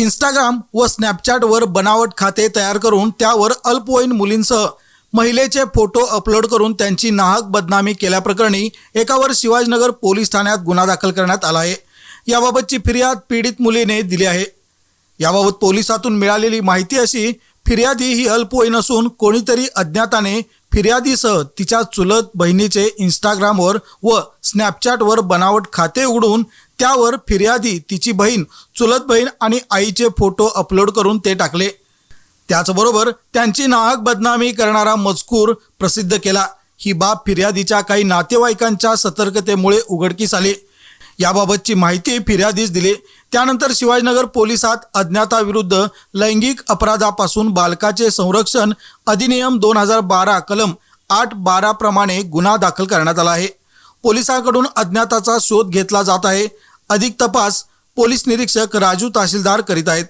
Instagram व स्नॅपचॅटवर बनावट खाते तयार करून त्यावर अल्पवयीन मुलींसह महिलेचे फोटो अपलोड करून त्यांची नाहक बदनामी केल्याप्रकरणी एकावर शिवाजीनगर पोलीस ठाण्यात गुन्हा दाखल करण्यात आला आहे. याबाबतची फिर्याद पीडित मुलीने दिली आहे. याबाबत पोलिसातून मिळालेली माहिती अशी फिर्यादी ही अल्पवयीन असून कोणीतरी अज्ञाताने फिर्यादीसह तिच्या चुलत बहिणीचे इंस्टाग्रामवर व स्नॅपचॅटवर बनावट खाते उघडून त्यावर फिर्यादी तिची बहीण चुलत बहीण आणि आईचे फोटो अपलोड करून ते टाकले. त्याचबरोबर त्यांची नाहक बदनामी करणारा मजकूर प्रसिद्ध केला. ही बाब फिर्यादीच्या काही नातेवाईकांच्या सतर्कतेमुळे उघडकीस आली. याबाबतची माहिती फिर्यादीस दिली. त्यानंतर शिवाजीनगर पोलिसात अज्ञाताविरुद्ध लैंगिक अपराधापासून बालकाचे संरक्षण अधिनियम दोन हजार बारा कलम आठ बारा प्रमाणे गुन्हा दाखल करण्यात आला आहे. पोलिसांकडून अज्ञाताचा शोध घेतला जात आहे. अधिक तपास पोलीस निरीक्षक राजू तहसीलदार करीत आहेत.